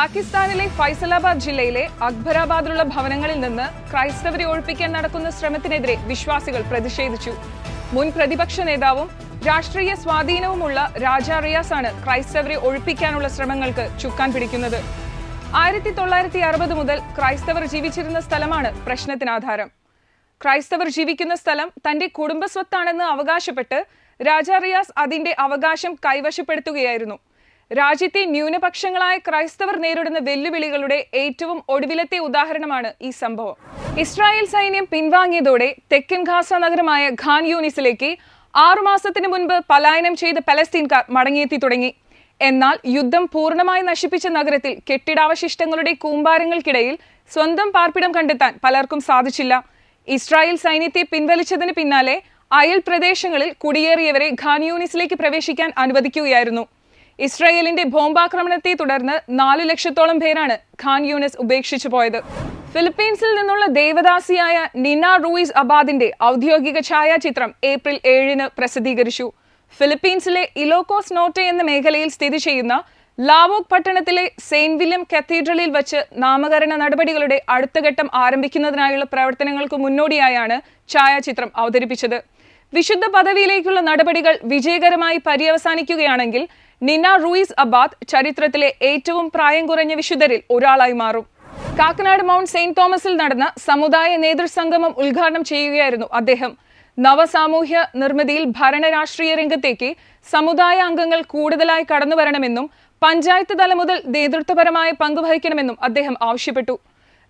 പാകിസ്ഥാനിലെ ഫൈസലാബാദ് ജില്ലയിലെ അക്ബരാബാദിലുള്ള ഭവനങ്ങളിൽ നിന്ന് ക്രൈസ്തവരെ ഒഴിപ്പിക്കാൻ നടക്കുന്ന ശ്രമത്തിനെതിരെ വിശ്വാസികൾ പ്രതിഷേധിച്ചു. മുൻ പ്രതിപക്ഷ നേതാവും രാഷ്ട്രീയ സ്വാധീനവുമുള്ള രാജ റിയാസ് ആണ് ക്രൈസ്തവരെ ഒഴിപ്പിക്കാനുള്ള ശ്രമങ്ങൾക്ക് ചുക്കാൻ പിടിക്കുന്നത്. ആയിരത്തി തൊള്ളായിരത്തി അറുപത് മുതൽ ക്രൈസ്തവർ ജീവിച്ചിരുന്ന സ്ഥലമാണ് പ്രശ്നത്തിനാധാരം. ക്രൈസ്തവർ ജീവിക്കുന്ന സ്ഥലം തന്റെ കുടുംബസ്വത്താണെന്ന് അവകാശപ്പെട്ട് രാജ റിയാസ് അതിന്റെ അവകാശം കൈവശപ്പെടുത്തുകയായിരുന്നു. രാജ്യത്തെ ന്യൂനപക്ഷങ്ങളായ ക്രൈസ്തവർ നേരിടുന്ന വെല്ലുവിളികളുടെ ഏറ്റവും ഒടുവിലത്തെ ഉദാഹരണമാണ് ഈ സംഭവം. ഇസ്രായേൽ സൈന്യം പിൻവാങ്ങിയതോടെ തെക്കൻ ഖാസ നഗരമായ ഖാൻ യൂണിസിലേക്ക് ആറുമാസത്തിന് മുൻപ് പലായനം ചെയ്ത പലസ്തീൻകാർ മടങ്ങിയെത്തി തുടങ്ങി. എന്നാൽ യുദ്ധം പൂർണമായി നശിപ്പിച്ച നഗരത്തിൽ കെട്ടിടാവശിഷ്ടങ്ങളുടെ കൂമ്പാരങ്ങൾക്കിടയിൽ സ്വന്തം പാർപ്പിടം കണ്ടെത്താൻ പലർക്കും സാധിച്ചില്ല. ഇസ്രായേൽ സൈന്യത്തെ പിൻവലിച്ചതിന് പിന്നാലെ അയൽ പ്രദേശങ്ങളിൽ കുടിയേറിയവരെ ഖാൻ യൂണിസിലേക്ക് പ്രവേശിക്കാൻ അനുവദിക്കുകയായിരുന്നു. ഇസ്രായേലിന്റെ ബോംബാക്രമണത്തെ തുടർന്ന് നാലു ലക്ഷത്തോളം പേരാണ് ഖാൻ യൂനസ് ഉപേക്ഷിച്ചു പോയത്. ഫിലിപ്പീൻസിൽ നിന്നുള്ള ദേവദാസിയായ നിന റൂയിസ് അബാദിന്റെ ഔദ്യോഗിക ഛായാചിത്രം ഏപ്രിൽ ഏഴിന് പ്രസിദ്ധീകരിച്ചു. ഫിലിപ്പീൻസിലെ ഇലോക്കോസ് നോട്ടെ എന്ന മേഖലയിൽ സ്ഥിതി ചെയ്യുന്ന ലാവോക് പട്ടണത്തിലെ സെയിന്റ് വില്യം കത്തീഡ്രലിൽ വച്ച് നാമകരണ നടപടികളുടെ അടുത്ത ഘട്ടം ആരംഭിക്കുന്നതിനായുള്ള പ്രവർത്തനങ്ങൾക്ക് മുന്നോടിയായാണ് ഛായാചിത്രം അവതരിപ്പിച്ചത്. വിശുദ്ധ പദവിയിലേക്കുള്ള നടപടികൾ വിജയകരമായി പര്യവസാനിക്കുകയാണെങ്കിൽ നിന റൂയിസ് അബാദ് ചരിത്രത്തിലെ ഏറ്റവും പ്രായം കുറഞ്ഞ വിശുദ്ധരിൽ ഒരാളായി മാറും. കാക്കനാട് മൗണ്ട് സെയിന്റ് തോമസിൽ നടന്ന സമുദായ നേതൃസംഗമം ഉദ്ഘാടനം ചെയ്യുകയായിരുന്നു അദ്ദേഹം. നവസാമൂഹ്യ നിർമ്മിതിയിൽ ഭരണരാഷ്ട്രീയ രംഗത്തേക്ക് സമുദായ അംഗങ്ങൾ കൂടുതലായി കടന്നു വരണമെന്നും പഞ്ചായത്ത് തല മുതൽ നേതൃത്വപരമായ പങ്കുവഹിക്കണമെന്നും അദ്ദേഹം ആവശ്യപ്പെട്ടു.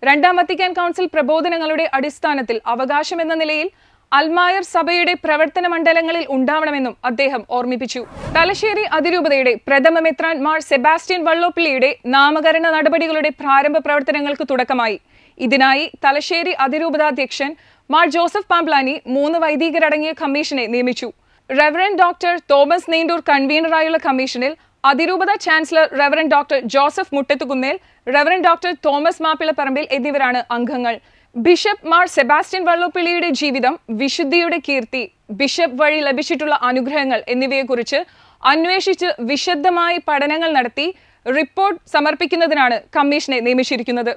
രണ്ടാം വത്തിക്കാൻ കൗൺസിൽ പ്രബോധനങ്ങളുടെ അടിസ്ഥാനത്തിൽ അവകാശമെന്ന നിലയിൽ അൽമായർ സഭയുടെ പ്രവർത്തന മണ്ഡലങ്ങളിൽ ഉണ്ടാവണമെന്നും അദ്ദേഹം ഓർമ്മിപ്പിച്ചു. തലശ്ശേരി അതിരൂപതയുടെ പ്രഥമ മെത്രാൻ മാർ സെബാസ്റ്റ്യൻ വള്ളോപ്പിള്ളിയുടെ നാമകരണ നടപടികളുടെ പ്രാരംഭ പ്രവർത്തനങ്ങൾക്ക് തുടക്കമായി. ഇതിനായി തലശ്ശേരി അതിരൂപതാധ്യക്ഷൻ മാർ ജോസഫ് പാംപ്ലാനി മൂന്ന് വൈദികരടങ്ങിയ കമ്മീഷനെ നിയമിച്ചു. റെവറൻ ഡോക്ടർ തോമസ് നെയ്ണ്ടൂർ കൺവീനറായുള്ള കമ്മീഷനിൽ അതിരൂപത chancellor reverend doctor Joseph Muttathukunnel reverend doctor Thomas Mappilaparambil എന്നിവരാണ് അംഗങ്ങൾ. ബിഷപ്പ് മാർ സെബാസ്റ്റ്യൻ വള്ളോപ്പിള്ളിയുടെ ജീവിതം വിശുദ്ധിയുടെ കീർത്തി ബിഷപ്പ് വഴി ലഭിച്ചിട്ടുള്ള അനുഗ്രഹങ്ങൾ എന്നിവയെക്കുറിച്ച് അന്വേഷിച്ച് വിശദമായി പഠനങ്ങൾ നടത്തി റിപ്പോർട്ട് സമർപ്പിക്കുന്നതിനാണ് കമ്മീഷനെ നിയമിച്ചിരിക്കുന്നത്.